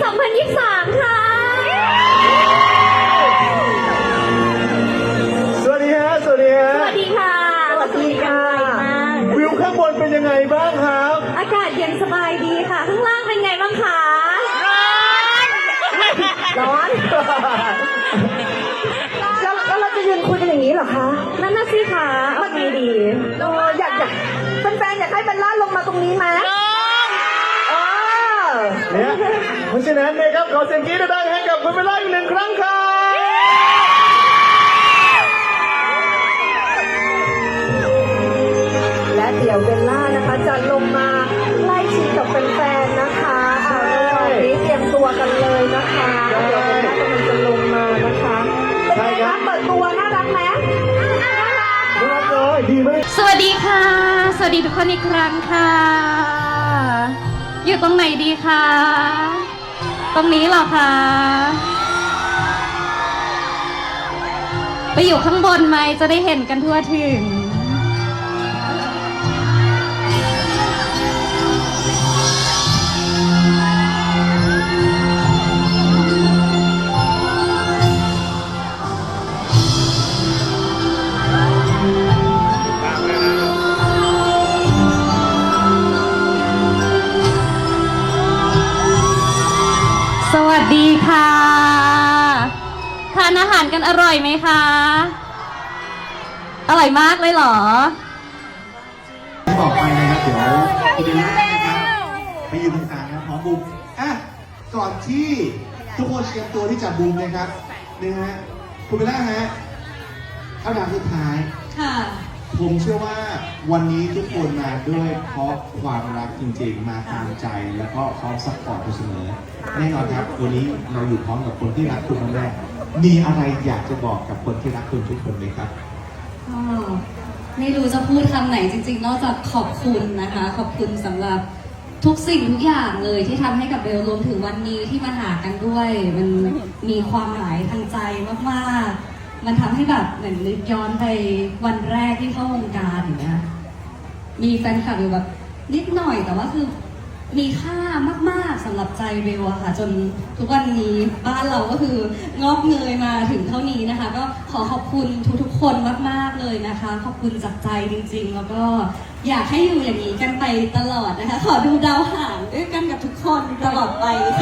2023 ค่ะ สวัสดีฮะ สวัสดีฮะ สวัสดีค่ะสวัสดีค่ะ วิวข้างบนเป็นยังไงบ้างครับ อากาศเย็นสบายดีค่ะ ข้างล่างเป็นไงบ้างคะ ร้อน แล้วแล้วเราจะยืนคุยกันอย่างนี้หรอคะนั่นสิคะเอาไงดีอยากอยากแฟนอยากให้เบลล่าลงมาตรงนี้ไหมเออเนี่ย เพราะฉะนั้นนะครับขอเสียงกรี๊ดดังๆให้กับคุณเบลล่าอีกหนึ่งครั้งครับ และเดี๋ยวเบลล่านะคะจะลงมาไล่ชิงกับแฟนๆนะคะเอาระหว่างนี้เตรียมตัวกันเลยนะคะเดี๋ยวเบลล่ากำลังจะลงมานะคะเป็นไงคะเปิดตัวน่ารักไหมน่ารัก น่ารักเลยดีไหมสวัสดีค่ะ สวัสดีทุกคนอีกครั้งค่ะ อยู่ตรงไหนดีคะ ตรงนี้หรอคะ ไปอยู่ข้างบนไหมจะได้เห็นกันทั่วถึง สวัสดีค่ะทานอาหารกันอร่อยไหมคะ อร่อยมากเลยเหรอ บอกไปนะครับเดี๋ยวคุณเบลล่านะครับไปยืนตรงกลางนะครับพร้อมบูมอะก่อนที่ทุกคนเตรียมตัวที่จะบูมนะครับนะฮะคุณเบลล่าฮะคำถามสุดท้ายค่ะ ผมเชื่อว่าวันนี้ทุกคนมาด้วยเพราะความรักจริงๆ มาตามใจแล้วก็พร้อมซัพพอร์ตคุณเสมอ แน่นอนครับ วันนี้เราอยู่พร้อมกับคนที่รักคุณคนแรกมีอะไรอยากจะบอกกับคนที่รักคุณทุกคนไหมครับ ก็ไม่รู้จะพูดคำไหนจริงๆ นอกจากขอบคุณนะคะ ขอบคุณสำหรับทุกสิ่งทุกอย่างเลยที่ทำให้กับเบลรวมถึงวันนี้ที่มาหากันด้วย มันมีความหมายทางใจมากๆ มันทำให้แบบเหมือนนึกย้อนไปวันแรกที่เข้าวงการอย่างเงี้ยมีแฟนคลับอยู่แบบนิดหน่อยแต่ว่าคือมีค่ามาก ๆสำหรับใจเบลอะค่ะ จนทุกวันนี้บ้านเราก็คืองอกเงยมาถึงเท่านี้นะคะ ก็ขอขอบคุณทุกๆคนมากๆเลยนะคะ ขอบคุณจากใจจริง ๆ แล้วก็อยากให้อยู่อย่างนี้กันไปตลอดนะคะ ขอดูดาวหางด้วยกันกับทุกคนตลอดไปค่ะ